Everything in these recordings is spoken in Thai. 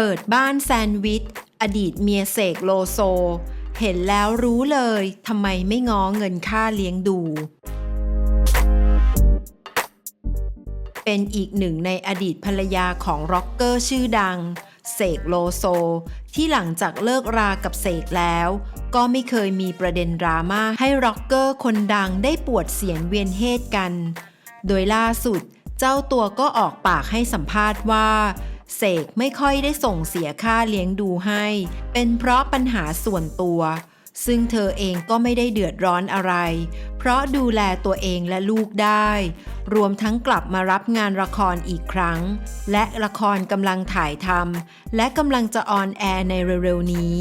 เปิดบ้านแซนด์วิช อดีตเมียเสกโลโซ เห็นแล้วรู้เลยทำไมไม่ง้อเงินค่าเลี้ยงดู เป็นอีกหนึ่งในอดีตภรรยาของร็อกเกอร์ชื่อดัง เสกโลโซ ที่หลังจากเลิกรากับเสกแล้ว ก็ไม่เคยมีประเด็นดราม่าให้ร็อกเกอร์คนดังได้ปวดเสียนเวียนเหตุกัน โดยล่าสุด เจ้าตัวก็ออกปากให้สัมภาษณ์ว่า เสกไม่ค่อยได้ส่งเสียค่าเลี้ยงดูให้ เป็นเพราะปัญหาส่วนตัว ซึ่งเธอเองก็ไม่ได้เดือดร้อนอะไร เพราะดูแลตัวเองและลูกได้ รวมทั้งกลับมารับงานละครอีกครั้ง และละครกำลังถ่ายทำและกำลังจะออนแอร์ในเร็วๆนี้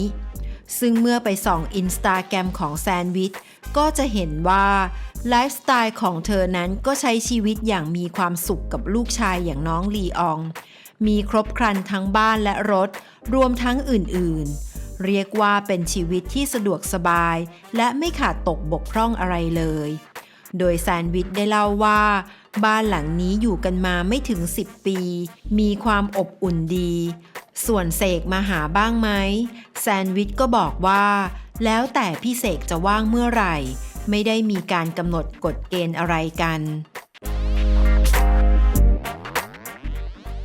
ซึ่งเมื่อไปส่องอินสตาแกรมของแซนวิชก็จะเห็นว่าไลฟ์สไตล์ของเธอนั้นก็ใช้ชีวิตอย่างมีความสุขกับลูกชายอย่างน้องลีออง มีครบครันทั้งบ้านและรถ รวมทั้งอื่นๆ เรียกว่าเป็นชีวิตที่สะดวกสบาย และไม่ขาดตกบกพร่องอะไรเลย โดยแซนด์วิชได้เล่าว่า บ้านหลังนี้อยู่กันมาไม่ถึง 10 ปี มีความอบอุ่นดี ส่วนเสกมาหาบ้างไหมแซนด์วิชก็บอกว่า แล้วแต่พี่เสกจะว่างเมื่อไหร่ ไม่ได้มีการกำหนดกฎเกณฑ์อะไรกัน